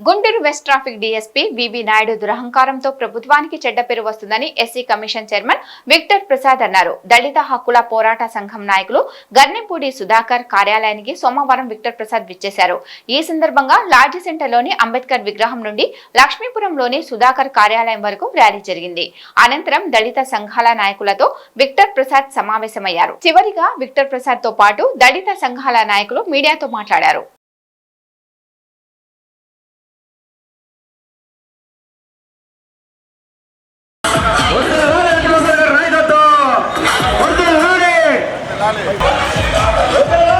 Guntur west traffic DSP VV Naidu దురహంకారంతో ప్రభుత్వానికి చెడ్డ పేరు వస్తుందని SC commission chairman Victor Prasad అన్నారు. దళిత హక్కుల పోరాట సంఘం నాయకులు గర్నిపూడి సుధాకర్ కార్యాలయానికి సోమవారం విక్టర్ ప్రసాద్ విచ్చేశారు. ఈ సందర్భంగా లాడ్జీ సెంటర్లోని అంబేద్కర్ విగ్రహం నుండి లక్ష్మీపురంలోని సుధాకర్ కార్యాలయం వరకు ర్యాలీ జరిగింది. అనంతరం దళిత సంఘాల నాయకులతో విక్టర్ ప్రసాద్ సమావేశమయ్యారు. చివరిగా విక్టర్ ప్రసాద్తో పాటు దళిత సంఘాల నాయకులు మీడియాతో మాట్లాడారు. ఉండాలి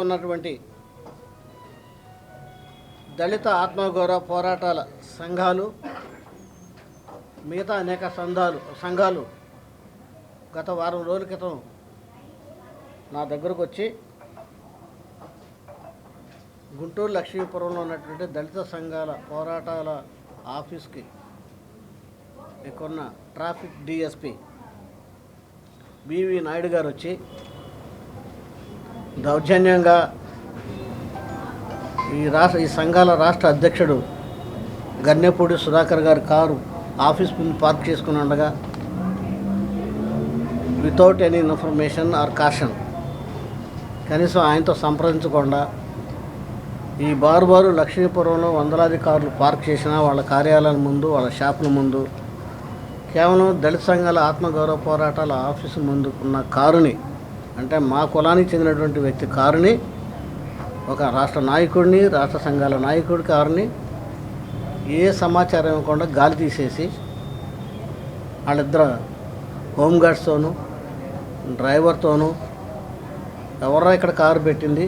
ఉన్నటువంటి దళిత ఆత్మగౌరవ పోరాటాల సంఘాలు మిగతా అనేక సంఘాలు సంఘాలు గత వారం రోజుల క్రితం నా దగ్గరకు వచ్చి గుంటూరు లక్ష్మీపురంలో ఉన్నటువంటి దళిత సంఘాల పోరాటాల ఆఫీస్కి ఇక్కడున్న ట్రాఫిక్ డిఎస్పి బివి నాయుడు గారు వచ్చి దౌర్జన్యంగా ఈ రాష్ట్ర ఈ సంఘాల రాష్ట్ర అధ్యక్షుడు గన్నెపూడి సుధాకర్ గారి కారు ఆఫీస్ ముందు పార్క్ చేసుకుని ఉండగా without any information or caution కనీసం ఆయనతో సంప్రదించకుండా ఈ బారు బారు లక్ష్మీపురంలో వందలాది కార్లు పార్క్ చేసిన వాళ్ళ కార్యాలయాల ముందు వాళ్ళ షాపుల ముందు కేవలం దళిత సంఘాల ఆత్మగౌరవ పోరాటాల ఆఫీసు ముందుకున్న కారుని అంటే మా కులానికి చెందినటువంటి వ్యక్తి కారుని ఒక రాష్ట్ర నాయకుడిని రాష్ట్ర సంఘాల నాయకుడి కారుని ఏ సమాచారం ఇవ్వకుండా గాలి తీసేసి వాళ్ళిద్దరు హోంగార్డ్స్తోనూ డ్రైవర్తోనూ ఎవరో ఇక్కడ కారు పెట్టింది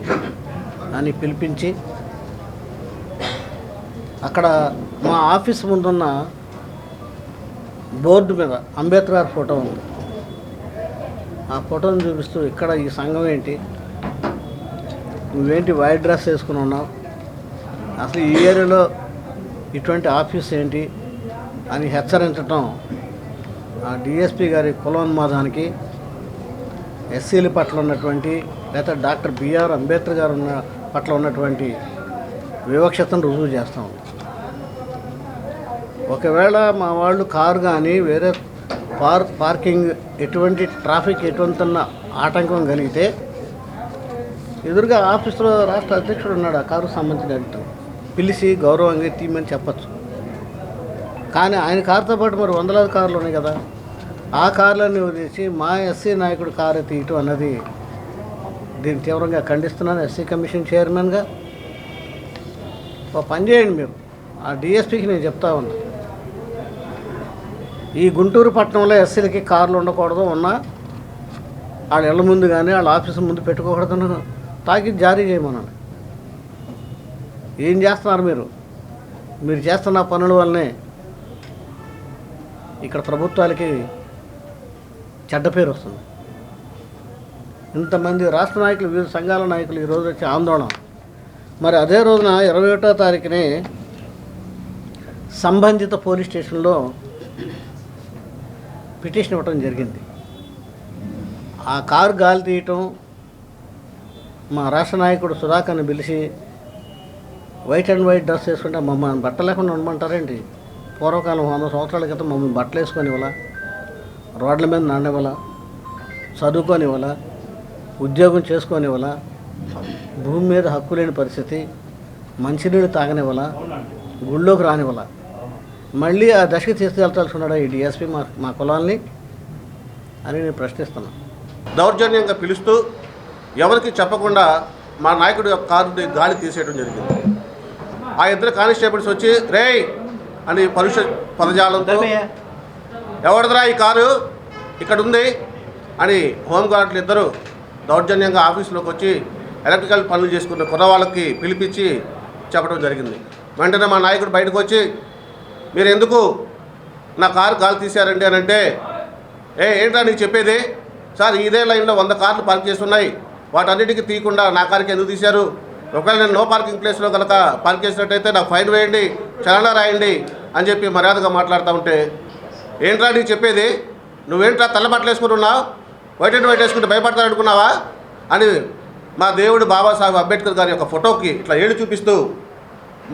అని పిలిపించి అక్కడ మా ఆఫీస్ ముందున్న బోర్డు మీద అంబేద్కర్ ఫోటో ఉంది. ఆ ఫోటోని చూపిస్తూ ఇక్కడ ఈ సంఘం ఏంటి? నువ్వేంటి వైట్ డ్రెస్ వేసుకుని ఉన్నావు? అసలు ఈ ఏరియాలో ఇటువంటి ఆఫీస్ ఏంటి? అని హెచ్చరించటం ఆ డిఎస్పి గారి కులోన్మాదానికి ఎస్సీల పట్ల ఉన్నటువంటి లేదా డాక్టర్ బిఆర్ అంబేద్కర్ గారు ఉన్న పట్ల ఉన్నటువంటి వివక్షతను రుజువు చేస్తాం. ఒకవేళ మా వాళ్ళు కారు కానీ వేరే పార్ పార్కింగ్ ఎటువంటి ట్రాఫిక్ ఎటువంటి ఆటంకం కలిగితే ఎదురుగా ఆఫీసులో రాష్ట్ర అధ్యక్షుడు ఉన్నాడు ఆ కారు సంబంధించిన వ్యక్తి. పిలిచి గౌరవంగా తీయమని చెప్పచ్చు. కానీ ఆయన కారుతో పాటు మరి వందలాది కార్లు ఉన్నాయి కదా. ఆ కార్లన్నీ వదిలేసి మా ఎస్సీ నాయకుడు కారు తీయటం అన్నది దీన్ని తీవ్రంగా ఖండిస్తున్నాను. ఎస్సీ కమిషన్ చైర్మన్గా. ఒక పని చేయండి మీరు. ఆ డిఎస్పీకి నేను చెప్తా ఉన్నాను ఈ గుంటూరు పట్టణంలో ఎస్సీలకి కార్లు ఉండకూడదు ఉన్నా వాళ్ళ ఇళ్ళ ముందు కానీ వాళ్ళ ఆఫీసు ముందు పెట్టుకోకూడదు తాకి జారీ చేయమన్నాను. ఏం చేస్తున్నారు మీరు? మీరు చేస్తున్న పనుల వల్లనే ఇక్కడ ప్రభుత్వాలకి చెడ్డ పేరు వస్తుంది. ఇంతమంది రాష్ట్ర నాయకులు వివిధ సంఘాల నాయకులు ఈరోజు వచ్చి ఆందోళన. మరి అదే రోజున ఇరవై ఒకటో తారీఖుని సంబంధిత పోలీస్ స్టేషన్లో పిటిషన్ ఇవ్వటం జరిగింది. ఆ కారు గాలి తీయటం మా రాష్ట్ర నాయకుడు సుధాకర్ని పిలిచి వైట్ అండ్ వైట్ డ్రెస్ వేసుకుంటే మమ్మల్ని బట్ట లేకుండా ఉండమంటారేంటి? పూర్వకాలం వంద సంవత్సరాల క్రితం మమ్మల్ని బట్టలు వేసుకొని ఇవ్వాలా? రోడ్ల మీద నాండివ్వాలా చదువుకొని ఇవ్వాల? ఉద్యోగం చేసుకొని ఇవ్వాల? భూమి మీద హక్కు లేని పరిస్థితి మంచినీళ్ళు తాగనివ్వాల? గుళ్ళోకి రానివ్వాల? మళ్ళీ ఆ దశకి తీసుకెళ్తాల్సి ఈ డిఎస్పీ మా మా కులాల్ని అని నేను ప్రశ్నిస్తున్నాను దౌర్జన్యంగా పిలుస్తూ ఎవరికి చెప్పకుండా మా నాయకుడి యొక్క కారుని గాలి తీసేయడం జరిగింది. ఆ ఇద్దరు కానిస్టేబుల్స్ వచ్చి రేయ్! అని పరుష పదజాలంతో ఎవరిదిరా ఈ కారు? ఇక్కడ ఉంది! అని హోంగార్డులు ఇద్దరు దౌర్జన్యంగా ఆఫీసులోకి వచ్చి ఎలక్ట్రికల్ పనులు చేసుకున్న కుర్రవాళ్ళకి పిలిపించి చెప్పడం జరిగింది. వెంటనే మా నాయకుడు బయటకు వచ్చి మీరు ఎందుకు నా కారు కాలు తీశారండి అని అంటే ఏ ఏంట్రా నీకు చెప్పేది? సార్ ఇదే లైన్లో వంద కార్లు పార్క్ చేసి ఉన్నాయి వాటన్నిటికీ తీయకుండా నా కారుకి ఎందుకు తీశారు? ఒకవేళ నేను నో పార్కింగ్ ప్లేస్లో కనుక పార్క్ చేసినట్టయితే నాకు ఫైన్ వేయండి చలనా రాయండి అని చెప్పి మర్యాదగా మాట్లాడుతూ ఉంటే ఏంట్రా నీకు చెప్పేది? నువ్వేంట్రా తెల్లబట్టలు ఉన్నావు? వైట్ అండ్ వైట్ వేసుకుంటే భయపడతారనుకున్నావా అని మా దేవుడు బాబాసాహెబ్ అంబేద్కర్ గారి యొక్క ఫోటోకి ఇట్లా ఏడు చూపిస్తూ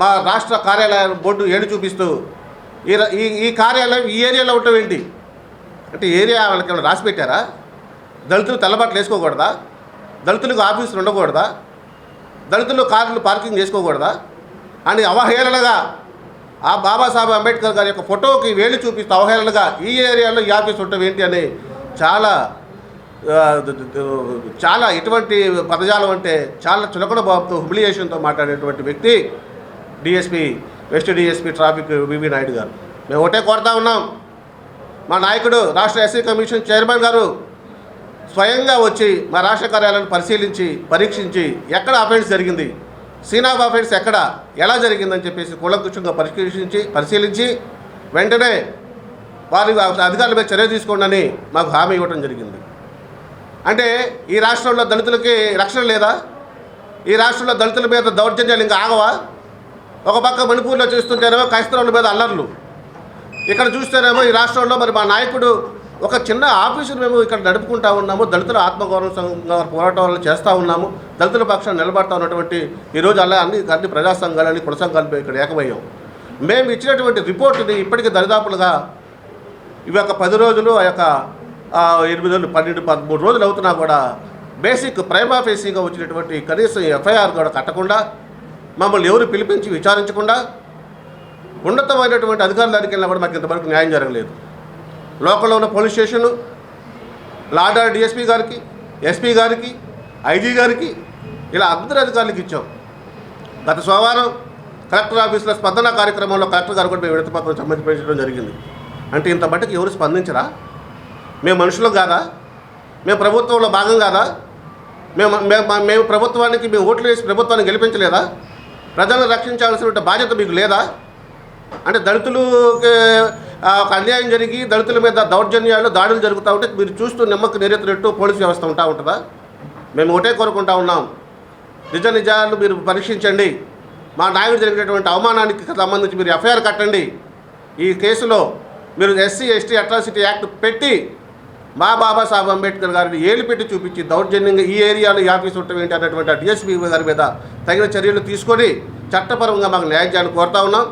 మా రాష్ట్ర కార్యాలయం బోర్డు ఏడు చూపిస్తూ ఈ ఈ కార్యాలయం ఈ ఏరియాలో ఉండటం ఏంటి? అంటే ఏరియా వాళ్ళకి ఏమైనా రాసి పెట్టారా? దళితులు తెల్లబట్టలు వేసుకోకూడదా? దళితులకు ఆఫీసులు ఉండకూడదా? దళితులు కార్లు పార్కింగ్ చేసుకోకూడదా? అని అవహేళనగా ఆ బాబాసాహెబ్ అంబేద్కర్ గారి యొక్క ఫోటోకి వేలు చూపిస్తూ అవహేళనగా ఈ ఏరియాలో ఈ ఆఫీస్ ఉండటం ఏంటి అని చాలా చాలా ఎటువంటి పదజాలం అంటే చాలా చులకన బాబుతో హుమిలియేషన్తో మాట్లాడేటువంటి వ్యక్తి DSP west DSP traffic BB Naidu గారు. మేము ఒకటే కోరుతా ఉన్నాం. మా నాయకుడు రాష్ట్ర ఎస్సీ కమిషన్ చైర్మన్ గారు స్వయంగా వచ్చి మా రాష్ట్ర కార్యాలయాన్ని పరిశీలించి పరీక్షించి ఎక్కడ అఫెన్స్ జరిగింది సీన్ ఆఫ్ అఫెన్స్ ఎక్కడ ఎలా జరిగిందని చెప్పేసి కూలంకుషంగా పరిశీలించి పరిశీలించి వెంటనే వారి అధికారుల మీద చర్య తీసుకోండి మాకు హామీ ఇవ్వడం జరిగింది. అంటే ఈ రాష్ట్రంలో దళితులకి రక్షణ లేదా? ఈ రాష్ట్రంలో దళితుల మీద దౌర్జన్యాలు ఇంకా ఆగవా? ఒక పక్క మణిపూర్లో చూస్తుంటేనేమో క్రైస్తవుల మీద అల్లర్లు. ఇక్కడ చూస్తేనేమో ఈ రాష్ట్రంలో మరి మా నాయకుడు ఒక చిన్న ఆఫీసును మేము ఇక్కడ నడుపుకుంటా ఉన్నాము దళితుల ఆత్మగౌరవ సంఘంగా పోరాటాలు చేస్తూ ఉన్నాము దళితుల పక్షాన్ని నిలబడతా ఉన్నటువంటి ఈరోజు అలా అన్ని అన్ని ప్రజా సంఘాలని కుల సంఘాలు ఇక్కడ ఏకమయ్యాం. మేము ఇచ్చినటువంటి రిపోర్టుని ఇప్పటికీ దరిదాపులుగా ఇవి ఒక పది రోజులు ఆ యొక్క ఎనిమిది రోజులు పన్నెండు పదమూడు రోజులు అవుతున్నా కూడా బేసిక్ ప్రైమాఫేసీగా వచ్చినటువంటి కనీసం ఎఫ్ఐఆర్ కూడా కట్టకుండా మమ్మల్ని ఎవరు పిలిపించి విచారించకుండా ఉన్నతమైనటువంటి అధికారుల దగ్గరికి వెళ్ళినా కూడా మాకు ఇంతవరకు న్యాయం జరగలేదు. లోకల్లో ఉన్న పోలీస్ స్టేషను లాడార్ డిఎస్పీ గారికి ఎస్పీ గారికి ఐజీ గారికి ఇలా అందరి అధికారులకు ఇచ్చాం. గత సోమవారం కలెక్టర్ ఆఫీసులో స్పందన కార్యక్రమంలో కలెక్టర్ గారు కూడా మేము విడత సంబంధించడం జరిగింది. అంటే ఇంత మట్టుకు ఎవరు స్పందించరా? మేము మనుషులం కాదా? మేము ప్రభుత్వంలో భాగం కాదా? మేము మేము మేము ప్రభుత్వానికి మేము ఓట్లు వేసి ప్రభుత్వాన్ని గెలిపించలేదా? ప్రజలను రక్షించాల్సిన బాధ్యత మీకు లేదా? అంటే దళితులకి ఒక అన్యాయం జరిగి దళితుల మీద దౌర్జన్యాలు దాడులు జరుగుతూ ఉంటే మీరు చూస్తూ నిమ్మకు నీరెత్తినట్టు పోలీసు వ్యవస్థ ఉంటా ఉంటుందా? మేము ఒకటే కోరుకుంటా ఉన్నాం. నిజ నిజాలు మీరు పరీక్షించండి. మా నాయకుడు జరిగినటువంటి అవమానానికి సంబంధించి మీరు ఎఫ్ఐఆర్ కట్టండి. ఈ కేసులో మీరు ఎస్సీ ఎస్టీ అట్రాసిటీ యాక్ట్ పెట్టి మా బాబాసాహెబ్ అంబేద్కర్ గారిని ఏలు పెట్టి చూపించి దౌర్జన్యంగా ఈ ఏరియాలో ఈ ఆఫీస్ ఉండటం ఏంటి అన్నటువంటి డిఎస్పీ గారి మీద తగిన చర్యలు తీసుకొని చట్టపరంగా మాకు న్యాయం చేయాలని కోరుతా ఉన్నాం.